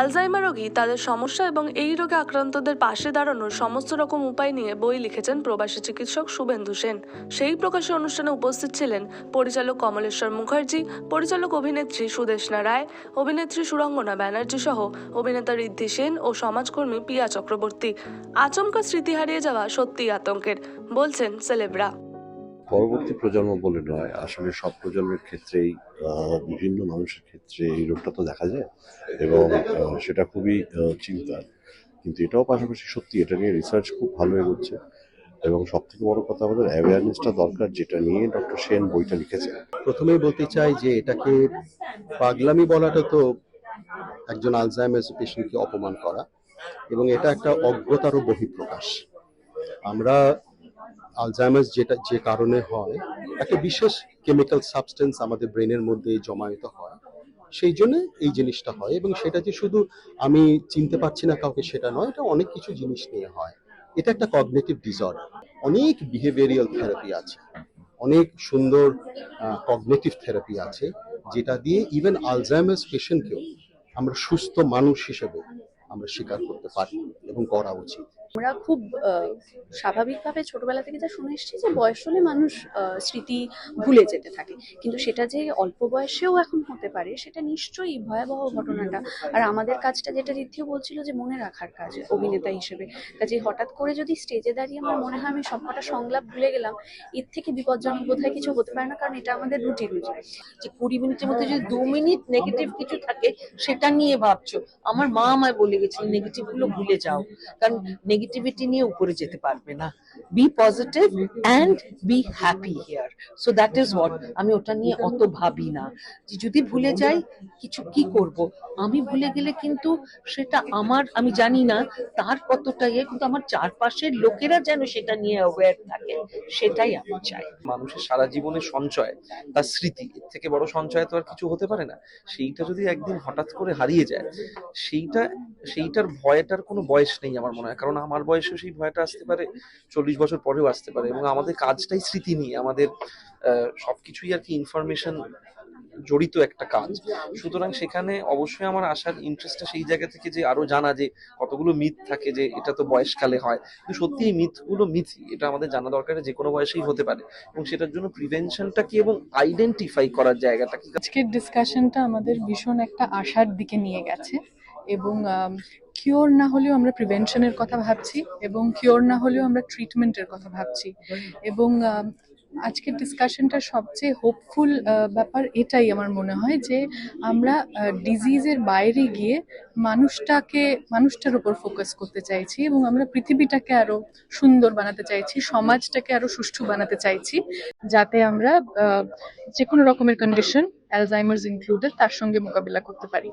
Alzheimer রোগী তাদের সমস্যা এবং এই রোগে আক্রান্তদের পাশে দাঁড়ানোর সমস্ত রকম উপায় নিয়ে বই লিখেছেন প্রবাসী চিকিৎসক শুভেন্দু সেন। সেই প্রকাশে অনুষ্ঠানে উপস্থিত ছিলেন পরিচালক কমলেশ্বর মুখার্জি, পরিচালক অভিনেত্রী সুদেশনা রায় অভিনেত্রী সুরঙ্গনা ব্যানার্জি সহ অভিনেতা ঋদ্ধি সেন ও সমাজকর্মী পিয়া চক্রবর্তী। আচমকা স্মৃতি হারিয়ে যাওয়া সত্যিই আতঙ্কের, বলছেন সেলেবরা। পরবর্তী প্রজন্ম বলে নয়, আসলে সব প্রজন্মের ক্ষেত্রেই বিভিন্ন মানুষের ক্ষেত্রে এই রোগটা তো দেখা যায় এবং সেটা খুবই চিন্তার। কিন্তু এটাও পাশাপাশি সত্যি এটা নিয়ে রিসার্চ খুব ভালো এগোচ্ছে এবং সব থেকে বড় কথা আমাদের অ্যাওয়ারনেসটা দরকার যেটা নিয়ে ডক্টর সেন বইটা লিখেছেন। প্রথমেই বলতে চাই যে এটাকে পাগলামি বলাটা তো একজন আলজাইমার্স পেশেন্টকে অপমান করা এবং এটা একটা অজ্ঞতারও বহিঃপ্রকাশ। আমরা আলজাইমার্স যেটা, যে কারণে হয়, একটা বিশেষ কেমিক্যাল সাবস্টেন্স আমাদের ব্রেনের মধ্যে জমায়েত হয়, সেই জন্য এই জিনিসটা হয় এবং সেটা যে শুধু আমি চিনতে পারছি না কাউকে সেটা নয়, এটা অনেক কিছু জিনিস নিয়ে হয়। এটা একটা কগনেটিভ ডিসঅর্ডার অনেক বিহেভিয়ারিয়াল থেরাপি আছে, অনেক সুন্দর কগনেটিভ থেরাপি আছে, যেটা দিয়ে ইভেন আলজাইমার্স পেশেন্টকেও আমরা সুস্থ মানুষ হিসেবে আমরা স্বীকার করতে পারি এবং করা উচিত। আমরা খুব স্বাভাবিকভাবে ছোটবেলা থেকে যা শুনে এসেছি যে বয়স হলে মানুষ স্মৃতি ভুলে যেতে থাকে। কিন্তু সেটা যে অল্প বয়সেও এখন হতে পারে, সেটা নিশ্চয়ই ভয়াবহ ঘটনাটা। আর আমাদের কাজটা যেটা দ্বিতীয় বলছিল যে মনে রাখার কাজ অভিনেতা হিসেবে। কাজে হঠাৎ করে যদি স্টেজে দাঁড়িয়ে আমার মনে হয় আমি সবকটা সংলাপ ভুলে গেলাম, এর থেকে বিপজ্জনক বোধহয় কিছু হতে পারে না, কারণ এটা আমাদের রুটিন যে কুড়ি মিনিটের মধ্যে যদি দু মিনিট নেগেটিভ কিছু থাকে, সেটা নিয়ে ভাবছ, আমার মা আমায় বলে গেছিল নেগেটিভগুলো ভুলে যাও। কারণ নেগেটিভিটি নিয়ে উপরে যেতে পারবে না। Be positive and be happy here so that is what আমি ওটা নিয়ে অত ভাবি না। যে যদি ভুলে যাই, কিছু কি করব? আমি ভুলে গেলে কিন্তু সেটা আমার, আমি জানি না তার কতটা ইয়ে কিন্তু আমার চারপাশের লোকেরা যেন সেটা নিয়ে অ্যাওয়্যার থাকে, সেটাই আমি চাই। মানুষের সারা জীবনের সঞ্চয়, তার স্মৃতি, এর থেকে বড় সঞ্চয় তো আর কিছু হতে পারে না। সেইটা যদি একদিন হঠাৎ করে হারিয়ে যায়, সেইটা, সেইটার ভয়টার কোনো বয়স নেই আমার মনে হয়, কারণ আমার বয়সেও সেই ভয়টা আসতে পারে চল্লিশ বছর পরেও আসতে পারে এবং আমাদের কাজটাই স্মৃতি নিয়ে আমাদের আহ, সবকিছুই আর কি ইনফরমেশন জড়িত একটা কাজ। সুতরাং সেখানে অবশ্যই আমার আসার ইন্টারেস্টটা সেই জায়গা থেকে যে আরও জানা যে কতগুলো মিথ থাকে যে এটা তো বয়সকালে হয়। কিন্তু সত্যি এই মিথগুলো মিথই এটা আমাদের জানা দরকার যে কোনো বয়সেই হতে পারে এবং সেটার জন্য প্রিভেনশনটা কি এবং আইডেন্টিফাই করার জায়গাটা কি? আজকের ডিসকাশনটা আমাদের ভীষণ একটা আশার দিকে নিয়ে গেছে। এবং কিওর না হলেও আমরা প্রিভেনশনের কথা ভাবছি এবং কিওর না হলেও আমরা ট্রিটমেন্টের কথা ভাবছি। এবং আজকের ডিসকাশনটা সবচেয়ে হোপফুল ব্যাপার এটাই আমার মনে হয় যে আমরা ডিজিজের বাইরে গিয়ে মানুষটাকে, মানুষটার উপর ফোকাস করতে চাইছি এবং আমরা পৃথিবীটাকে আরও সুন্দর বানাতে চাইছি, সমাজটাকে আরও সুষ্ঠু বানাতে চাইছি যাতে আমরা যে কোনো রকমের কন্ডিশন অ্যালজাইমার্স ইনক্লুডেড তার সঙ্গে মোকাবিলা করতে পারি।